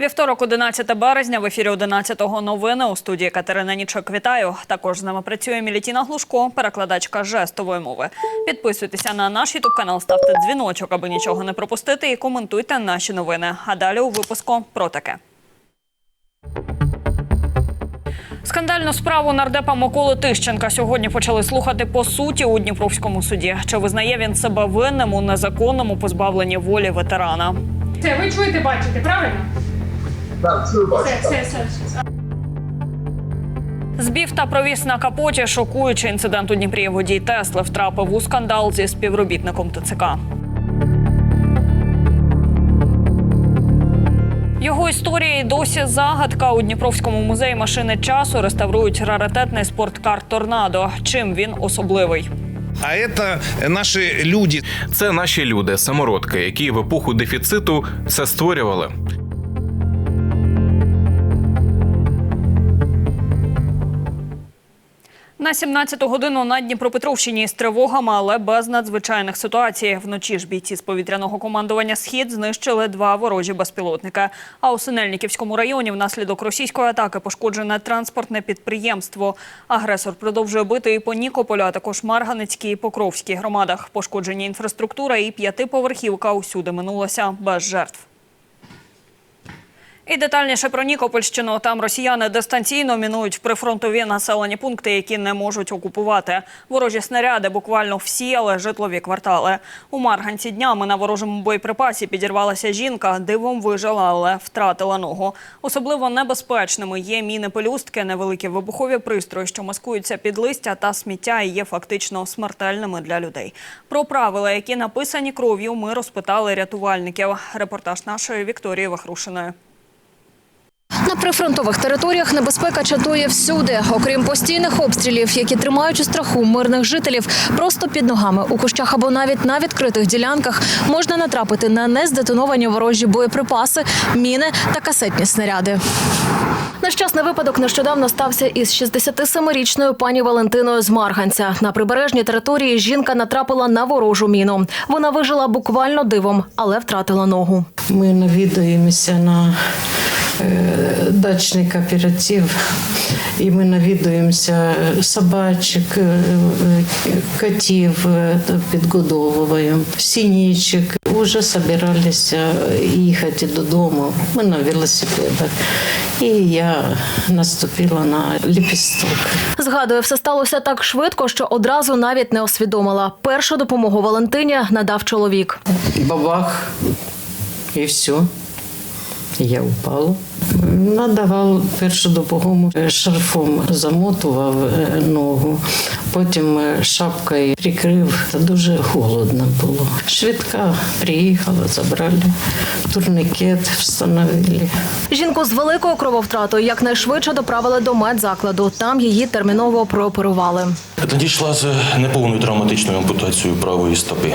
Вівторок, 11 березня, в ефірі 11-го новини у студії Катерина Нічок. Вітаю. Також з нами працює Мілітіна Глушко, перекладачка жестової мови. Підписуйтеся на наш ютуб канал, ставте дзвіночок, аби нічого не пропустити, і коментуйте наші новини. А далі у випуску про таке. Скандальну справу нардепа Миколи Тищенка сьогодні почали слухати по суті у Дніпровському суді. Чи визнає він себе винним у незаконному позбавленні волі ветерана? Це ви чуєте, бачите, правильно? Так, чую, бачу. Все, все, все, все. Збів та провіс на капоті шокуючий інцидент у Дніпрі. Водій Тесли втрапив у скандал зі співробітником ТЦК. Його історія і досі загадка. У Дніпровському музеї машини часу реставрують раритетний спорткар Торнадо. Чим він особливий? А это наши люди. Це наші люди, самородки, які в епоху дефіциту все створювали. На 17-ту годину на Дніпропетровщині з тривогами, але без надзвичайних ситуацій. Вночі ж бійці з повітряного командування Схід знищили два ворожі безпілотники. А у Синельниківському районі внаслідок російської атаки пошкоджене транспортне підприємство. Агресор продовжує бити і по Нікополю, а також Марганецькій і Покровській громадах. Пошкоджені інфраструктура і п'ятиповерхівка усюди минулося без жертв. І детальніше про Нікопольщину. Там росіяни дистанційно мінують прифронтові населені пункти, які не можуть окупувати. Ворожі снаряди буквально всіяли житлові квартали. У Марганці днями на ворожому боєприпасі підірвалася жінка. Дивом вижила, але втратила ногу. Особливо небезпечними є міни-пелюстки, невеликі вибухові пристрої, що маскуються під листя та сміття і є фактично смертельними для людей. Про правила, які написані кров'ю, ми розпитали рятувальників. Репортаж нашої Вікторії Вахрушиної. На прифронтових територіях небезпека чатує всюди, окрім постійних обстрілів, які тримають у страху мирних жителів. Просто під ногами у кущах або навіть на відкритих ділянках можна натрапити на нездетоновані ворожі боєприпаси, міни та касетні снаряди. Нещасний випадок нещодавно стався із 67-річною пані Валентиною з Марганця. На прибережній території жінка натрапила на ворожу міну. Вона вижила буквально дивом, але втратила ногу. Ми навідуємося на дачний кооператив, і ми навідуємося собачок, е, е, котів е, підгодовуємо, сінічок. Уже збиралися їхати додому. Ми на велосипедах. І я наступила на ліпісток. Згадує, все сталося так швидко, що одразу навіть не усвідомила. Першу допомогу Валентині надав чоловік. бабах, і все. Я впала. Надавав першу допомогу, шарфом замотував е, ногу, потім е, шапкою прикрив. Дуже холодно було. Швидка приїхала, забрали, турникет встановили. Жінку з великою крововтратою якнайшвидше доправили до медзакладу. Там її терміново прооперували. Надійшла з неповною травматичною ампутацією правої стопи.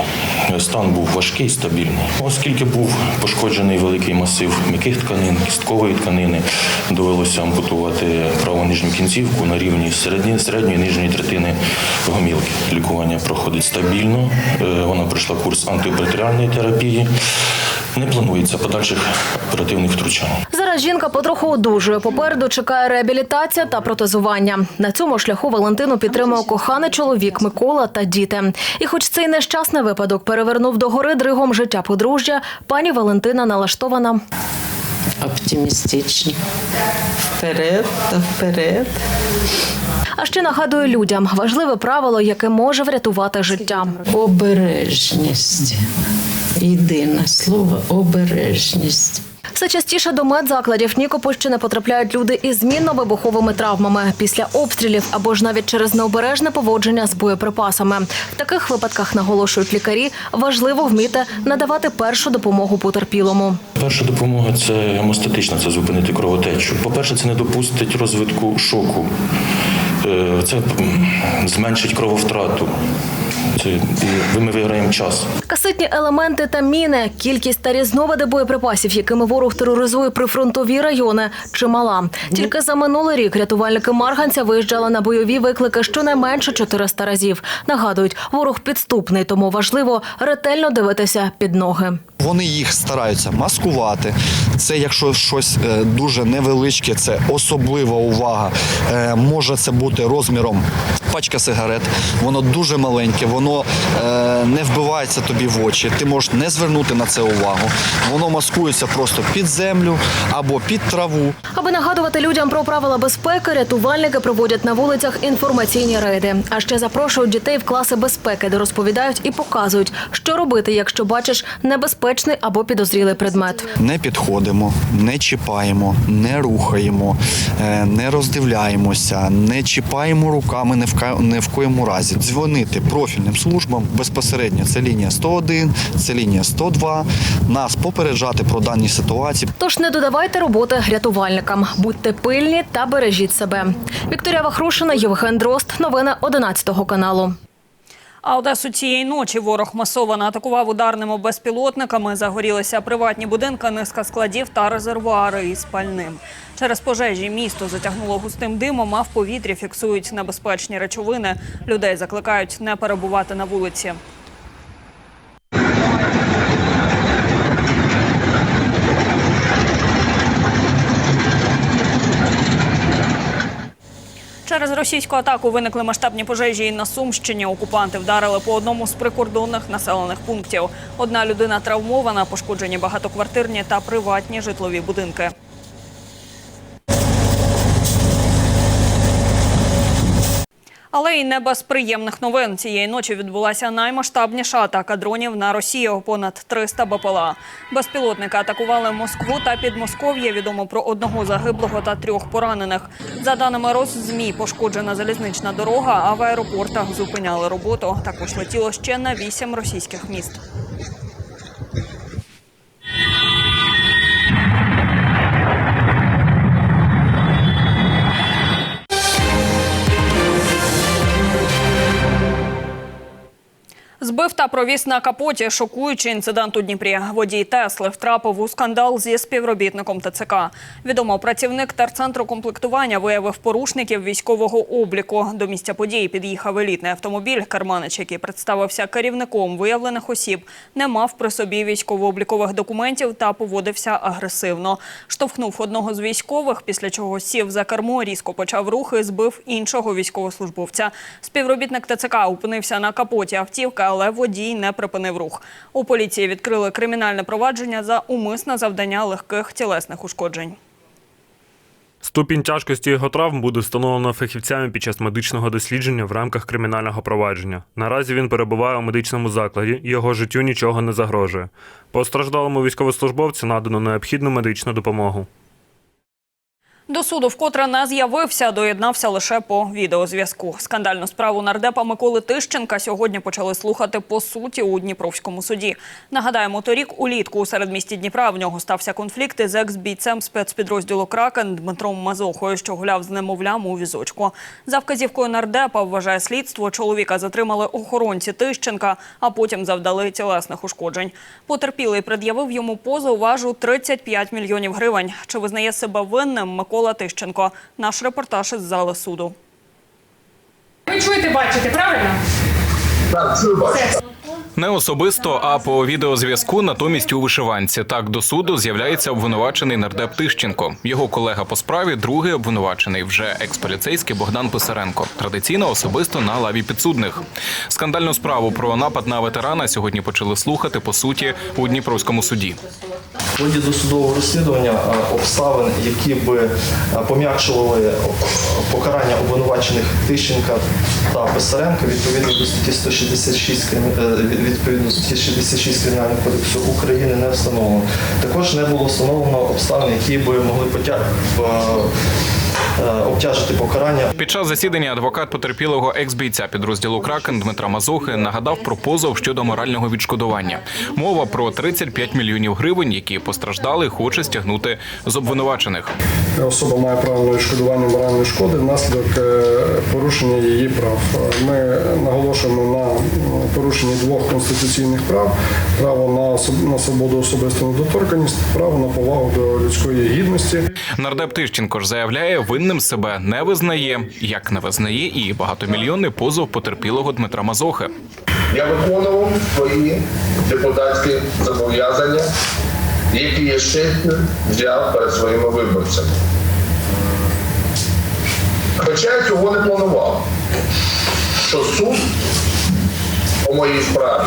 Стан був важкий, стабільний. Оскільки був пошкоджений великий масив м'яких тканин, кісткової тканини, довелося ампутувати праву нижню кінцівку на рівні середньої, середньої нижньої третини гомілки. Лікування проходить стабільно. Е, Вона пройшла курс антиопатеріальної терапії. Не планується подальших оперативних втручань. Зараз жінка потроху одужує. Попереду чекає реабілітація та протезування. На цьому шляху Валентину підтримує коханий чоловік Микола та діти. І хоч цей нещасний випадок перевернув до гори дригом життя подружжя, пані Валентина налаштована Оптимістичні. Вперед та вперед. А ще нагадує людям важливе правило, яке може врятувати життя. Обережність. Єдине слово обережність. Все частіше до медзакладів Нікопольщини потрапляють люди із змінно-вибуховими травмами після обстрілів або ж навіть через необережне поводження з боєприпасами. В таких випадках наголошують лікарі, важливо вміти надавати першу допомогу потерпілому. Перша допомога це гемостатична, це зупинити кровотечу. По-перше, це не допустить розвитку шоку. Е, Це зменшить крововтрату. І ми виграємо час. Касетні елементи та міни, кількість та різновиди боєприпасів, якими ворог тероризує прифронтові райони, чимала. Тільки за минулий рік рятувальники Марганця виїжджали на бойові виклики щонайменше 400 разів. Нагадують, ворог підступний, тому важливо ретельно дивитися під ноги. Вони їх стараються маскувати. Це якщо щось е, дуже невеличке, це особлива увага. Е, Може це бути розміром пачка сигарет. Воно дуже маленьке, воно е, не вбивається тобі в очі. Ти можеш не звернути на це увагу. Воно маскується просто під землю або під траву. Аби нагадувати людям про правила безпеки, рятувальники проводять на вулицях інформаційні рейди. А ще запрошують дітей в класи безпеки, де розповідають і показують, що робити, якщо бачиш небезпечний або підозрілий предмет. Не підходимо, не чіпаємо, не рухаємо, е, не роздивляємося, не чіпаємо руками ні в, коєму разі. Дзвонити профільним службам безпосередньо. Це лінія 101, це лінія 102. Нас попереджати про дані ситуації. Тож не додавайте роботи рятувальникам, будьте пильні та бережіть себе. Вікторія Вахрушина, Євген Дрозд. Новини 11 каналу. А Одесу цієї ночі ворог масово атакував ударними безпілотниками. Загорілися приватні будинки, низка складів та резервуари із пальним. Через пожежі місто затягнуло густим димом, а в повітрі фіксують небезпечні речовини. Людей закликають не перебувати на вулиці. Через російську атаку виникли масштабні пожежі і на Сумщині. Окупанти вдарили по одному з прикордонних населених пунктів. Одна людина травмована, пошкоджені багатоквартирні та приватні житлові будинки. Але й не без приємних новин. Цієї ночі відбулася наймасштабніша атака дронів на Росію. Понад 300 БПЛА. Безпілотники атакували Москву та Підмосков'я. Відомо про одного загиблого та трьох поранених. За даними Росзмі, пошкоджена залізнична дорога, а в аеропортах зупиняли роботу. Також летіло ще на вісім російських міст. Збив та провіз на капоті шокуючий інцидент у Дніпрі. Водій Тесли втрапив у скандал зі співробітником ТЦК. Відомо, працівник терцентру комплектування виявив порушників військового обліку. До місця події під'їхав елітний автомобіль. Керманич, який представився керівником виявлених осіб, не мав при собі військово-облікових документів та поводився агресивно. Штовхнув одного з військових, після чого сів за кермо, різко почав рухи, збив іншого військовослужбовця. Співробітник ТЦК опинився на капоті автівки, але водій не припинив рух. У поліції відкрили кримінальне провадження за умисне завдання легких тілесних ушкоджень. Ступінь тяжкості його травм буде встановлено фахівцями під час медичного дослідження в рамках кримінального провадження. Наразі він перебуває у медичному закладі, його життю нічого не загрожує. Постраждалому військовослужбовцю надано необхідну медичну допомогу. До суду вкотре не з'явився, доєднався лише по відеозв'язку. Скандальну справу нардепа Миколи Тищенка сьогодні почали слухати по суті у Дніпровському суді. Нагадаємо, торік улітку у середмісті Дніпра в нього стався конфлікт із екс-бійцем спецпідрозділу Кракен Дмитром Мазохою, що гуляв з немовлям у візочку. За вказівкою нардепа вважає слідство. Чоловіка затримали охоронці Тищенка, а потім завдали тілесних ушкоджень. Потерпілий пред'явив йому позов важу 35 мільйонів гривень. Чи визнає себе винним Микола Тищенко? Наш репортаж із зали суду. Ви чуєте, бачите, правильно? Так, чую, бачу. Не особисто, а по відеозв'язку, натомість у вишиванці. Так до суду з'являється обвинувачений нардеп Тищенко. Його колега по справі, другий обвинувачений, вже експоліцейський Богдан Писаренко. Традиційно особисто на лаві підсудних. Скандальну справу про напад на ветерана сьогодні почали слухати по суті у Дніпровському суді. В ході досудового розслідування обставин, які би пом'якшували покарання обвинувачених Тищенка та Писаренка відповідно до статті 166 крим- е, відповідно статті 66 Кримінального кодексу України не встановлено. Також не було встановлено обставин, які би могли потя... е, обтяжити покарання Під час засідання адвокат потерпілого екс-бійця підрозділу Кракен Дмитра Мазохи нагадав про позов щодо морального відшкодування. Мова про 35 мільйонів гривень, які постраждали, хоче стягнути з обвинувачених. Особа має право на відшкодування моральної шкоди внаслідок е, порушення її прав. Ми наголошуємо на порушенні двох конституційних прав: право на свободу особисту недоторканність, право на повагу до людської гідності. Нардеп Тищенко ж заявляє, винним себе не визнає, як не визнає і багатомільйонний позов потерпілого Дмитра Мазохи. я виконував свої депутатські зобов'язання, які я честю взяв перед своїми виборцями. Хоча я цього не планував, що суд у моїй справі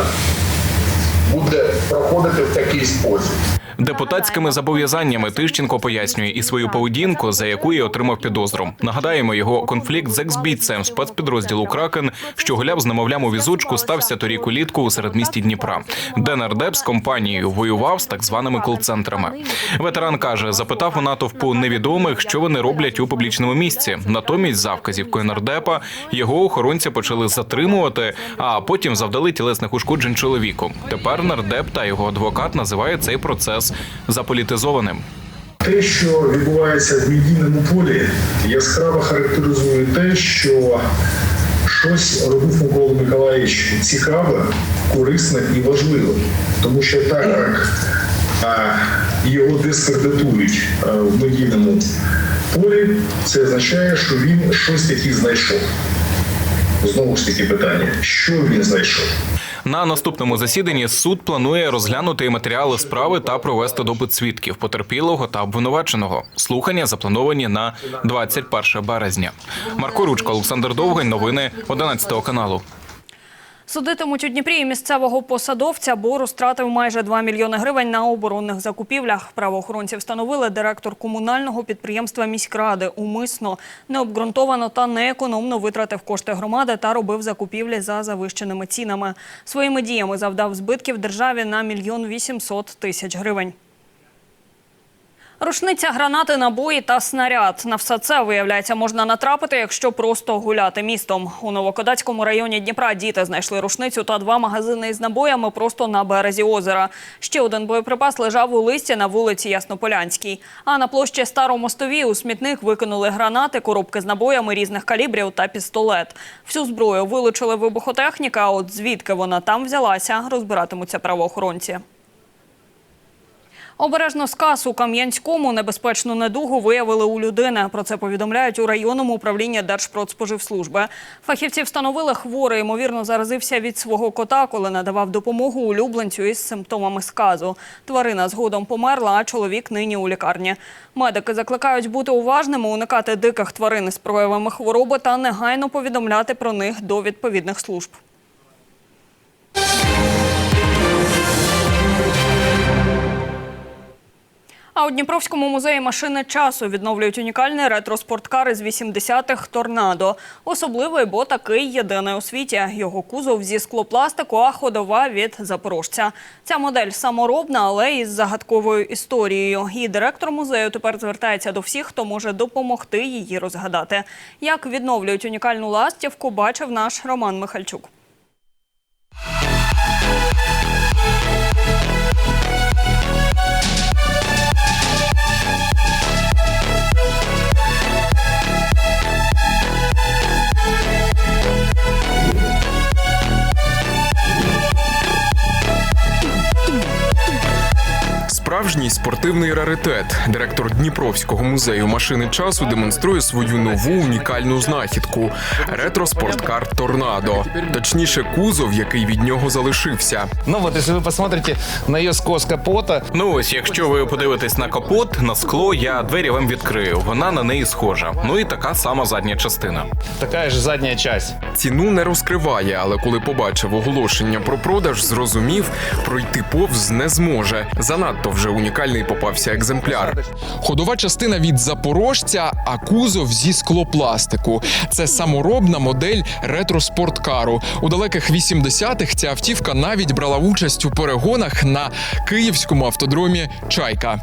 буде проходити в такий спосіб. Депутатськими зобов'язаннями Тищенко пояснює і свою поведінку, за яку і отримав підозру. Нагадаємо, його конфлікт з екс-бійцем спецпідрозділу Кракен, що гуляв з немовлям у візочку, стався торік улітку у середмісті Дніпра, де нардеп з компанією воював з так званими кол-центрами. Ветеран каже, запитав у натовпу невідомих, що вони роблять у публічному місці. Натомість, за вказівкою нардепа, його охоронці почали затримувати, а потім завдали тілесних ушкоджень чоловіку. Тепер нардеп та його адвокат називають цей процес заполітизованим. Те, що відбувається в медійному полі, яскраво характеризує те, що щось робив Микола Миколаївич цікаве, корисне і важливе. Тому що так як його дискредитують в медійному полі, це означає, що він щось таке знайшов. Знову ж таки питання, що він знайшов? На наступному засіданні суд планує розглянути матеріали справи та провести допит свідків потерпілого та обвинуваченого. Слухання заплановані на 21 березня. Марко Ручко, Олександр Довгань. Новини 11 каналу. Судитимуть у Дніпрі місцевого посадовця, бо розтратив майже 2 мільйони гривень на оборонних закупівлях. Правоохоронці встановили директор комунального підприємства міськради умисно, необґрунтовано та неекономно витратив кошти громади та робив закупівлі за завищеними цінами. Своїми діями завдав збитків державі на мільйон 800 тисяч гривень. Рушниця, гранати, набої та снаряд. На все це, виявляється, можна натрапити, якщо просто гуляти містом. У Новокодацькому районі Дніпра діти знайшли рушницю та два магазини із набоями просто на березі озера. Ще один боєприпас лежав у листі на вулиці Яснополянській. А на площі Старомостовій у смітник викинули гранати, коробки з набоями різних калібрів та пістолет. Всю зброю вилучили вибухотехніка, от звідки вона там взялася, розбиратимуться правоохоронці. Обережно сказ у Кам'янському небезпечну недугу виявили у людини. Про це повідомляють у районному управлінні Держпродспоживслужби. Фахівці встановили, хворий, ймовірно, заразився від свого кота, коли надавав допомогу улюбленцю із симптомами сказу. Тварина згодом померла, а чоловік нині у лікарні. Медики закликають бути уважними, уникати диких тварин із проявами хвороби та негайно повідомляти про них до відповідних служб. А у Дніпровському музеї машини часу відновлюють унікальний ретро-спорткар із 80-х «Торнадо». Особливий, бо такий єдиний у світі. Його кузов зі склопластику, а ходова від запорожця. Ця модель саморобна, але із загадковою історією. І директор музею тепер звертається до всіх, хто може допомогти її розгадати. Як відновлюють унікальну ластівку, бачив наш Роман Михальчук. Справжній спортивний раритет. Директор Дніпровського музею машини часу демонструє свою нову унікальну знахідку ретро-спорткар Торнадо. Точніше, кузов, який від нього залишився. Ну от, якщо ви посмотрите на її скос капота, Ну ось, якщо ви подивитесь на капот, на скло, я двері вам відкрию. Вона на неї схожа. Ну і така сама задня частина. така ж задня часть. Ціну не розкриває, але коли побачив оголошення про продаж, зрозумів, пройти повз не зможе. Занадто вже унікальний попався екземпляр. Ходова частина від запорожця, а кузов зі склопластику. Це саморобна модель ретро-спорткару. У далеких 80-х ця автівка навіть брала участь у перегонах на київському автодромі Чайка.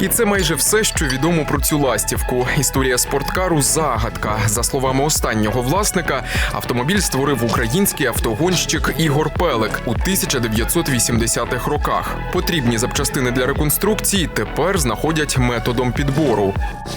І це майже все, що відомо про цю ластівку. Історія спорткару загадка. За словами останнього власника, автомобіль створив український автогонщик Ігор Пелик у 1980-х роках. Потрібні запчастини для реконструкції тепер знаходять методом підбору.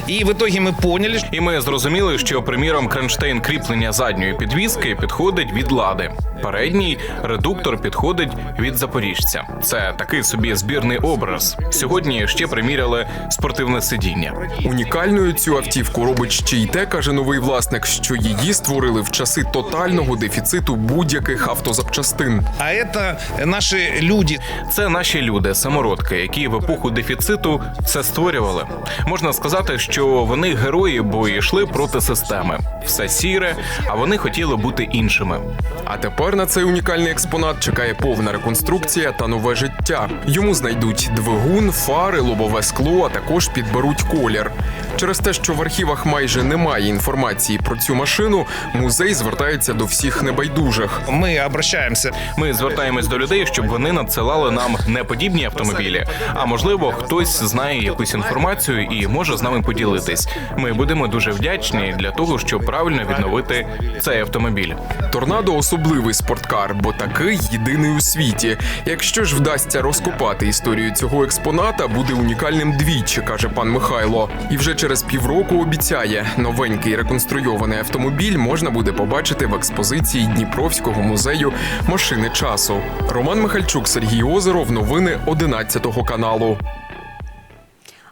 І в итоге ми поняли, І ми зрозуміли, що приміром кронштейн кріплення задньої підвіски підходить від лади. Передній редуктор підходить від запоріжця. Це такий собі збірний образ. Сьогодні ще приміряли спортивне сидіння. Унікальною цю автівку робить ще й те, каже новий власник, що її створили в часи тотального дефіциту будь-яких автозапчастин. А это наши люди. Це наші люди, самородки, які в епоху дефіциту це створювали. Можна сказати, що вони герої, бо йшли проти системи. Все сіре, а вони хотіли бути іншими. А тепер на цей унікальний експонат чекає повна реконструкція та нове життя. Йому знайдуть двигун, фари, лобове скло, а також підберуть колір. Через те, що в архівах майже немає інформації про цю машину, музей звертається до всіх небайдужих. Мы обращаемся. Ми звертаємось до людей, щоб вони надсилали нам не подібні автомобілі, а можливо, хтось знає якусь інформацію і може з нами поділитись. Ми будемо дуже вдячні для того, щоб правильно відновити цей автомобіль. Торнадо особливий спорткар, бо такий єдиний у світі. Якщо ж вдасться розкопати історію цього експоната, буде унікальним двічі, каже пан Михайло. І вже через півроку обіцяє, новенький реконструйований автомобіль можна буде побачити в експозиції Дніпровського музею машини часу. Роман Михальчук, Сергій Озеров. Новини 11 каналу.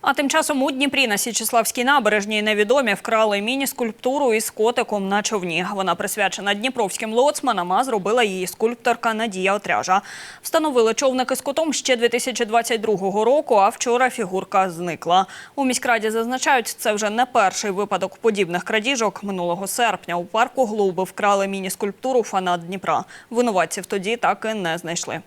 А тим часом у Дніпрі на Січеславській набережній невідомі вкрали міні-скульптуру із котиком на човні. Вона присвячена дніпровським лоцманам, а зробила її скульпторка Надія Отряжа. Встановили човники з котом ще 2022 року, а вчора фігурка зникла. У міськраді зазначають, це вже не перший випадок подібних крадіжок. Минулого серпня у парку Глуби вкрали міні-скульптуру фанат Дніпра. Винуватців тоді так і не знайшли.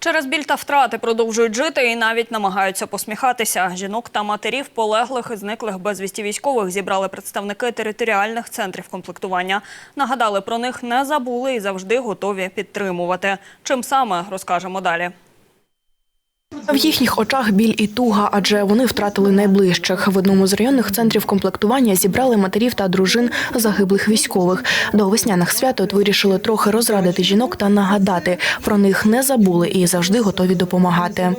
Через біль та втрати продовжують жити і навіть намагаються посміхатися. Жінок та матерів полеглих і зниклих безвісті військових зібрали представники територіальних центрів комплектування. Нагадали про них не забули і завжди готові підтримувати. Чим саме розкажемо далі. В їхніх очах біль і туга, адже вони втратили найближчих. В одному з районних центрів комплектування зібрали матерів та дружин загиблих військових. До весняних свят от вирішили трохи розрадити жінок та нагадати про них не забули і завжди готові допомагати.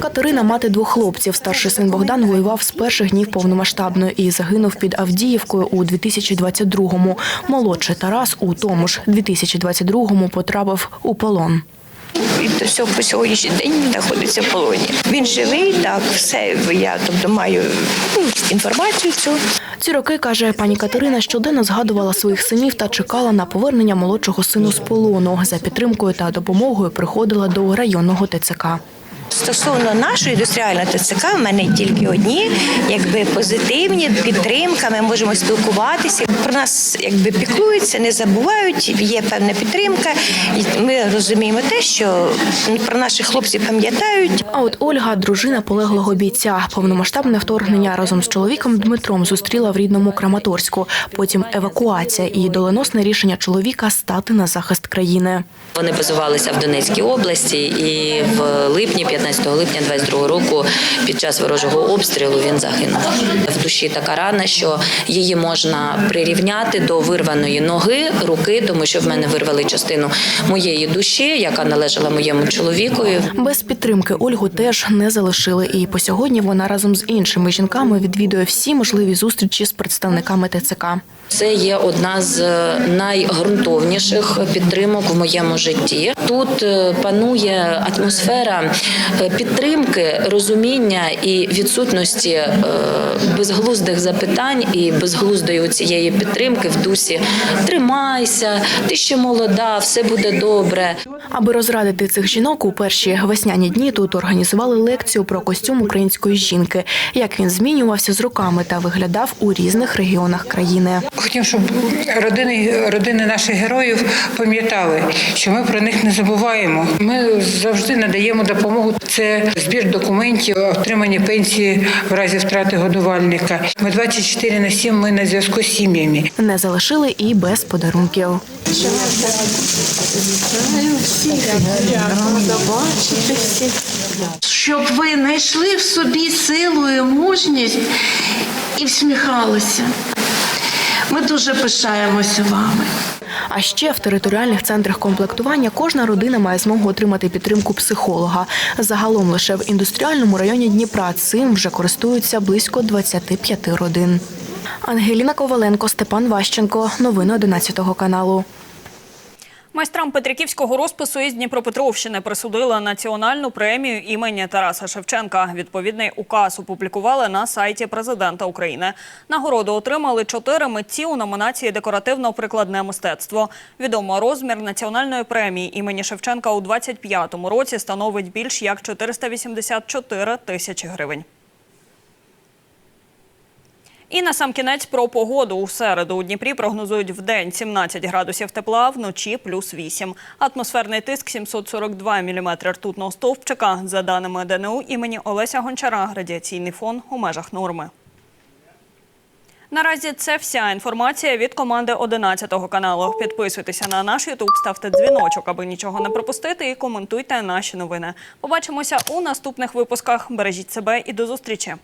Катерина, мати двох хлопців. Старший син Богдан воював з перших днів повномасштабної і загинув під Авдіївкою у 2022-му. Молодший Тарас у тому ж 2022-му потрапив у полон. Він до цього по сьогоднішній день знаходиться в полоні. Він живий, так, все. Я тобто маю ну, інформацію цю. Ці роки, каже пані Катерина, щоденно згадувала своїх синів та чекала на повернення молодшого сину з полону. За підтримкою та допомогою приходила до районного ТЦК. Стосовно нашої індустріальної ТЦК, в мене тільки одні, якби позитивні підтримка. Ми можемо спілкуватися. Про нас якби піклуються, не забувають. Є певна підтримка. І ми розуміємо те, що про наших хлопців пам'ятають. А от Ольга, дружина полеглого бійця, повномасштабне вторгнення разом з чоловіком Дмитром зустріла в рідному Краматорську. Потім евакуація і доленосне рішення чоловіка стати на захист країни. Вони базувалися в Донецькій області, і в липні, 15 липня 22 року, під час ворожого обстрілу він загинув. В душі така рана, що її можна прирівняти до вирваної ноги, руки, тому що в мене вирвали частину моєї душі, яка належала моєму чоловікові. Без підтримки Ольгу теж не залишили. І по сьогодні вона разом з іншими жінками відвідує всі можливі зустрічі з представниками ТЦК. Це є одна з найґрунтовніших підтримок в моєму житті. Тут е, панує атмосфера е, підтримки, розуміння і відсутності е, безглуздих запитань і безглуздої цієї підтримки в дусі тримайся, ти ще молода, все буде добре. Аби розрадити цих жінок, у перші весняні дні тут організували лекцію про костюм української жінки, як він змінювався з роками та виглядав у різних регіонах країни. Хотім, щоб родини, родини наших героїв пам'ятали, що ми про них не забуваємо. Ми завжди надаємо допомогу. Це збір документів, отримання пенсії в разі втрати годувальника. Ми 24 на 7, ми на зв'язку з сім'ями. Не залишили і без подарунків. Щоб ви знайшли в собі силу і мужність і всміхалися. Ми дуже пишаємося вами. А ще в територіальних центрах комплектування кожна родина має змогу отримати підтримку психолога. Загалом лише в індустріальному районі Дніпра цим вже користуються близько 25 родин. Ангеліна Коваленко, Степан Ващенко. Новини 11 каналу. Майстрам Петриківського розпису із Дніпропетровщини присудили національну премію імені Тараса Шевченка. Відповідний указ опублікували на сайті президента України. Нагороду отримали чотири митці у номінації Декоративно-прикладне мистецтво. Відомо розмір національної премії імені Шевченка у 25-му році становить більш як 484 тисячі гривень. І на сам кінець про погоду. У середу у Дніпрі прогнозують в день 17 градусів тепла, вночі плюс 8. Атмосферний тиск 742 мм ртутного стовпчика. За даними ДНУ імені Олеся Гончара, радіаційний фон у межах норми. Наразі це вся інформація від команди 11 каналу. Підписуйтеся на наш Ютуб, ставте дзвіночок, аби нічого не пропустити, і коментуйте наші новини. Побачимося у наступних випусках. Бережіть себе і до зустрічі.